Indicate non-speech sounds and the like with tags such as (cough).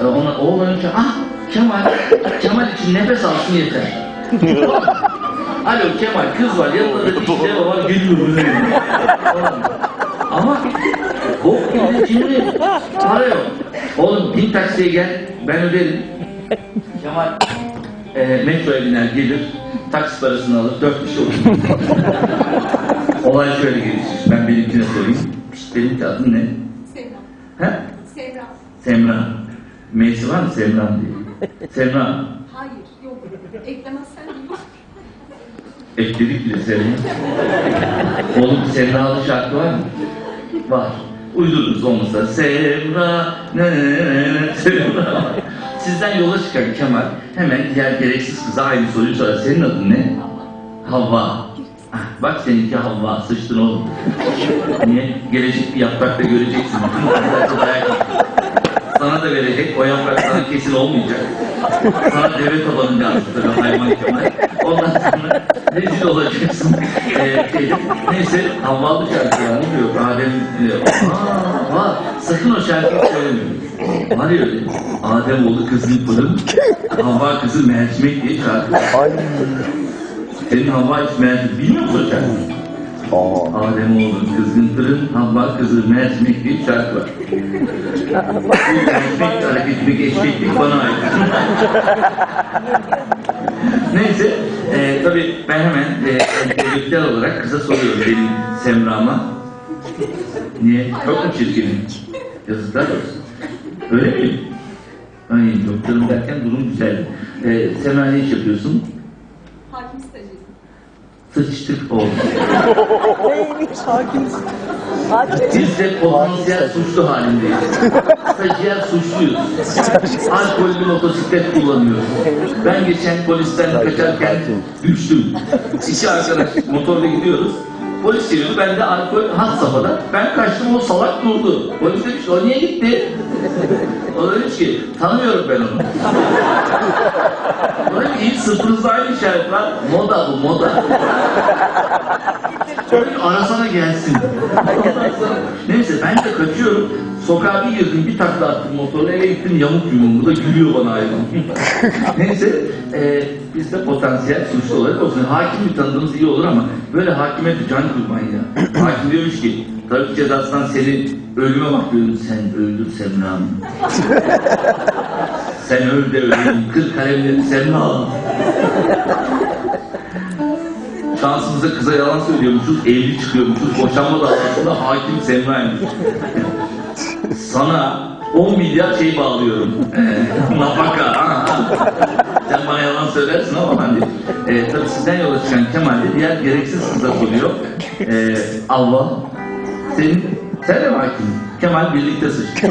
E, ona, o olunca ah Kemal, Kemal için nefes alsın yeter. (laughs) Alo Kemal kız var yanında da bir şey var. Falan. Ama o şimdi, şimdi para yok. Oğlum bin taksiye gel ben öderim. Kemal e, metroya biner gelir taksi parasını alır dört kişi olur. (laughs) Olay şöyle gelişir. Ben benimkine sorayım. Şşt, benimki adın ne? Sevda. He? Sevda. Semra. Meysi var mı Semra diye? (laughs) Semra. Hayır, yok. Eklemezsen iyi. Ekledik bile Semra. (laughs) Oğlum Semra'lı şarkı var mı? Var. Uydururuz olmasa. Semra, ne, ne, ne, ne, Semra. Sizden yola çıkan Kemal hemen diğer gereksiz kıza aynı soruyu sorar. Senin adın ne? Havva. Ah, Bak seninki Havva. Sıçtın oğlum. (laughs) Niye? Gelecek bir yaprakta göreceksin. Sana da verecek. O yaprak sana kesin olmayacak. Sana deve tabanı yansıtır hayvan Kemal. Ondan sonra rezil olacaksın. Ee, şey, neyse Havvalı şarkı ya. Ne diyor? Adem diyor. Aa, var. Sakın o şarkıyı söylemiyorum. Var ya öyle. Adem oğlu kızın fırın. Havva kızı mercimek diye şarkı. Senin Havva hiç mercimek bilmiyor musun şarkıyı? Aa. Adem oğlum kızgın fırın, Havva kızı mercimek diye bir şarkı var. (laughs) Bu mercimek hareketlik, eşeklik bana ait. Neyse, e, tabii ben hemen e, entelektüel olarak kıza soruyorum benim Semra'ma. Niye? Çok mu çirkinim? Yazıklar olsun. Öyle mi? Ay doktorum derken durum güzel. E, Semra ne iş yapıyorsun? Hakim stajyeri. Sıçtık oldu. Neymiş hakim? Hakim. Biz de potansiyel suçlu halindeyiz. Stajyer suçluyuz. Alkollü motosiklet kullanıyoruz. Ben geçen polisten kaçarken düştüm. İki arkadaş motorla gidiyoruz. Polis geliyordu, ben de alkol hat safhada. Ben kaçtım, o salak durdu. Polis demiş, o niye gitti? O da demiş ki, tanımıyorum ben onu. İyi sıfırızda aynı işaret var. Moda bu, moda. Çocuk arasana gelsin. Neyse ben de kaçıyorum. Sokağa bir girdim, bir takla attım motorla eve gittim yamuk yumuk. Bu da gülüyor bana hayvan. Neyse e, biz de potansiyel suçlu olarak olsun. Hakim bir tanıdığımız iyi olur ama böyle hakime bir can kurban ya. Hakim diyormuş ki trafik cezasından seni ölüme mahkum sen öldür Semra'm. Sen öl de öleyim. Kır kalemleri Semra. Şansımıza kıza yalan söylüyormuşuz, evli çıkıyormuşuz, boşanma davasında hakim Semra'ymış. Sana 10 milyar şey bağlıyorum. Ee, (laughs) nafaka. Sen bana yalan söylersin ama de. Ee, tabii sizden yola çıkan Kemal de diğer gereksiz kıza soruyor. Ee, Allah, senin, sen de mi hakim? Kemal birlikte sıçtı.